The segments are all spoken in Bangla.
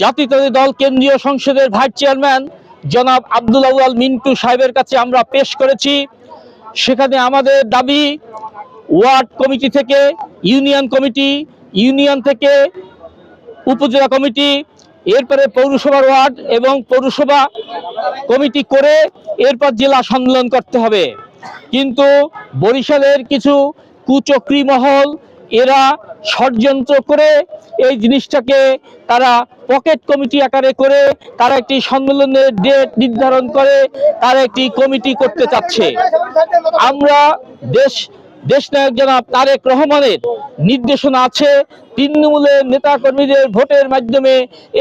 জাতীয়তাবাদী দল কেন্দ্রীয় সংসদের ভাইস চেয়ারম্যান জনাব আব্দুল আউয়াল মিন্টু সাহেবের কাছে আমরা পেশ করেছি। সেখানে আমাদের দাবি, ওয়ার্ড কমিটি থেকে, ইউনিয়ন কমিটি, ইউনিয়ন থেকে, উপজেলা কমিটি, এরপরে পৌরসভার ওয়ার্ড এবং পৌরসভা কমিটি করে এরপর জেলা সম্মেলন করতে হবে। কিন্তু বরিশালের কিছু কুচক্রী মহল এরা ষড়যন্ত্র করে এই জিনিসটাকে তারা পকেট কমিটি আকারে করে, তারা একটি সম্মেলনের ডেট নির্ধারণ করে, তারা একটি কমিটি করতে চাচ্ছে। আমরা দেশ দেশনায়ক জনাব তারেক রহমানের নির্দেশনা আছে, তৃণমূলের নেতা কর্মীদের ভোটের মাধ্যমে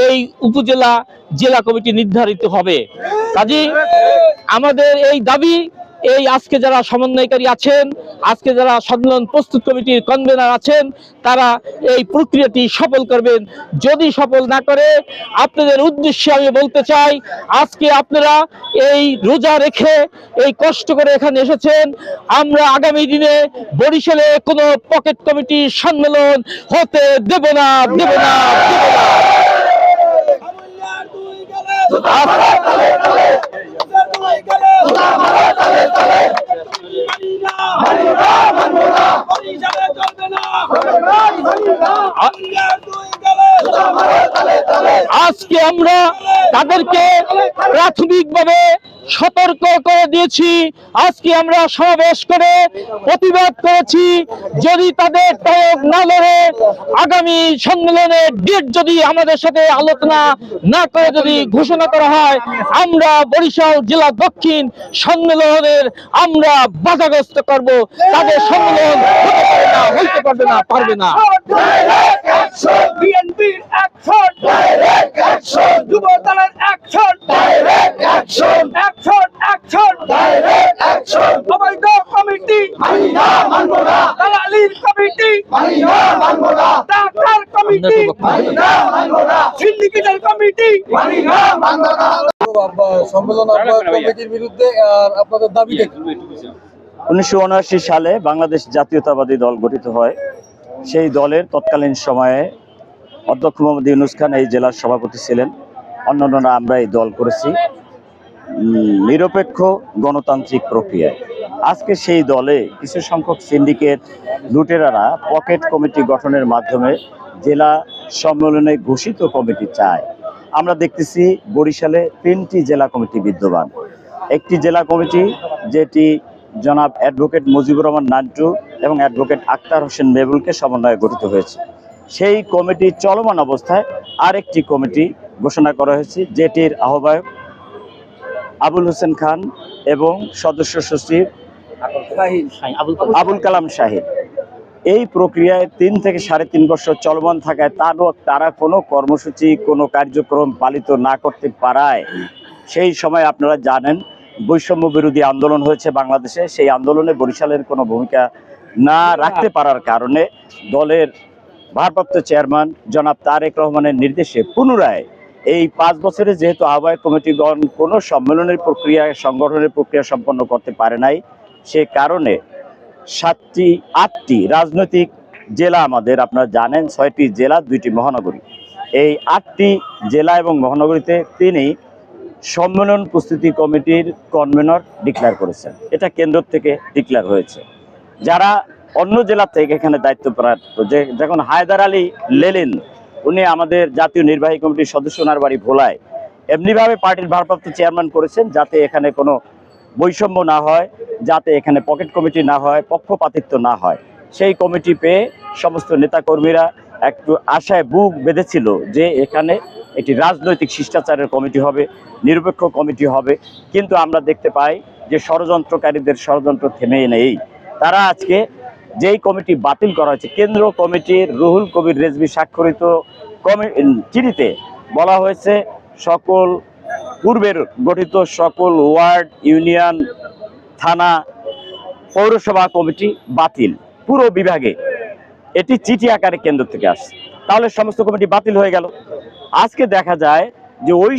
এই উপজেলা জেলা কমিটি নির্ধারিত হবে। কাজী আমাদের এই দাবি এই আজকে যারা সমন্বয়কারী আছেন আজকে যারা সম্মেলন প্রস্তুত কমিটির কনভেনার আছেন তারা এই প্রক্রিয়াটি সফল করবেন। যদি সফল না করে আপনাদের উদ্দেশ্যে আমি বলতে চাই আজকে আপনারা এই রোজা রেখে এই কষ্ট করে এখানে এসেছেন। আমরা আগামী দিনে বরিশালে কোনো পকেট কমিটি সম্মেলন হতে দেব না দেব না দেব না। আজকে আমরা তাদেরকে প্রাথমিকভাবে সতর্ক করে দিয়েছি আজকে আমরা সমাবেশ করে প্রতিবাদ করেছি যদি তাদের টয়ক না লড়ে আগামী সম্মেলনের ডেট যদি আমাদের সাথে আলোচনা না করে যদি ঘোষণা করা হয় আমরা বরিশাল জেলা দক্ষিণ সম্মেলনের আমরা বাধাগ্রস্ত করব তাদের সম্মেলন হতে পারে না হইতে পারবে না পারবে না অ্যাকশন ডাইরেক্ট অ্যাকশন যুব দলের action direct action action action direct action অবৈধ কমিটি মানি না মানবো না দালালির কমিটি মানি না মানবো না। Doctor committee. মানি না মানবো না। সিন্ডিকেটের কমিটি। মানি না মানবো না। সম্মেলন কমিটির বিরুদ্ধে আর আপনাদের দাবিটা উনিশশো উনআশি সালে বাংলাদেশ জাতীয়তাবাদী দল গঠিত হয়। সেই দলের তৎকালীন সময়ে অধ্যক্ষ মোহাম্মদ ইউনুস খান এই জেলার সভাপতি ছিলেন। অন্যান্যরা আমরা এই দল করেছি। নিরপেক্ষ গণতান্ত্রিক প্রক্রিয়ায়। আজকে সেই দলে কিছু সংখ্যক সিন্ডিকেট লুটেরারা পকেট কমিটি গঠনের মাধ্যমে জেলা সম্মেলনে ঘোষিত কমিটি চায়। আমরা দেখতেছি বরিশালে তিনটি জেলা কমিটি বিদ্যমান। একটি জেলা কমিটি যেটি জনাব অ্যাডভোকেট মুজিবুর রহমান নান্টু এবং অ্যাডভোকেট আক্তার হোসেন মেবুলকে সমন্বয়ে গঠিত হয়েছে। সেই কমিটি চলমান অবস্থায় আরেকটি কমিটি ঘোষণা করা হয়েছে, যেটির আহ্বায়ক আবুল হোসেন খান এবং সদস্য সচিব আবুল কালাম শাহিদ এই প্রক্রিয়ায় তিন থেকে সাড়ে তিন বছর চলমান থাকায় তারও তারা কোনো কর্মসূচি কোনো কার্যক্রম পালিত না করতে পারায়। সেই সময় আপনারা জানেন বৈষম্য বিরোধী আন্দোলন হয়েছে বাংলাদেশে। সেই আন্দোলনে বরিশালের কোনো ভূমিকা না রাখতে পারার কারণে দলের ভারপ্রাপ্ত চেয়ারম্যান জনাব তারেক রহমানের নির্দেশে পুনরায় এই পাঁচ বছরে যেহেতু আহ্বায়ক কমিটিগণ কোনো সম্মেলনের প্রক্রিয়া সংগঠনের প্রক্রিয়া সম্পন্ন করতে পারে নাই সে কারণে সাতটি, আটটি রাজনৈতিক জেলা আমাদের, আপনারা জানেন, ছয়টি জেলা, দুইটি মহানগরী। এই আটটি জেলা এবং মহানগরীতে তিনি সম্মেলন প্রস্তুতি কমিটির কনভেনর ডিক্লেয়ার করেছেন। এটা কেন্দ্র থেকে ডিক্লেয়ার হয়েছে। যারা অন্য জেলা থেকে এখানে দায়িত্বপ্রাপ্ত, যে যখন হায়দার আলী লেলিন, উনি আমাদের জাতীয় নির্বাহী কমিটির সদস্য ওনার বাড়ি ভোলায়, এমনিভাবে পার্টির ভারপ্রাপ্ত চেয়ারম্যান করেছেন, যাতে এখানে কোনো বৈষম্য না হয়, যাতে এখানে পকেট কমিটি না হয়, পক্ষপাতিত্ব না হয়। সেই কমিটি পেয়ে সমস্ত নেতাকর্মীরা একটু আশায় বুক বেঁধেছিল যে এখানে একটি রাজনৈতিক শিষ্টাচারের কমিটি হবে, নিরপেক্ষ কমিটি হবে। কিন্তু আমরা দেখতে পাই যে ষড়যন্ত্রকারীদের ষড়যন্ত্র থেমে নেই। তারা আজকে যেই কমিটি বাতিল করা হয়েছে, কেন্দ্র কমিটির রুহুল কবির রেজবি স্বাক্ষরিত কমি চিঠিতে বলা হয়েছে, সকল পূর্বের গঠিত সকল ওয়ার্ড, ইউনিয়ন, থানা, পৌরসভা কমিটি বাতিল। পুরো বিভাগে এটি চিঠি আকারে কেন্দ্র থেকে আসছে। তাহলে সমস্ত কমিটি বাতিল হয়ে গেল। আজকে দেখা যায় যে ওই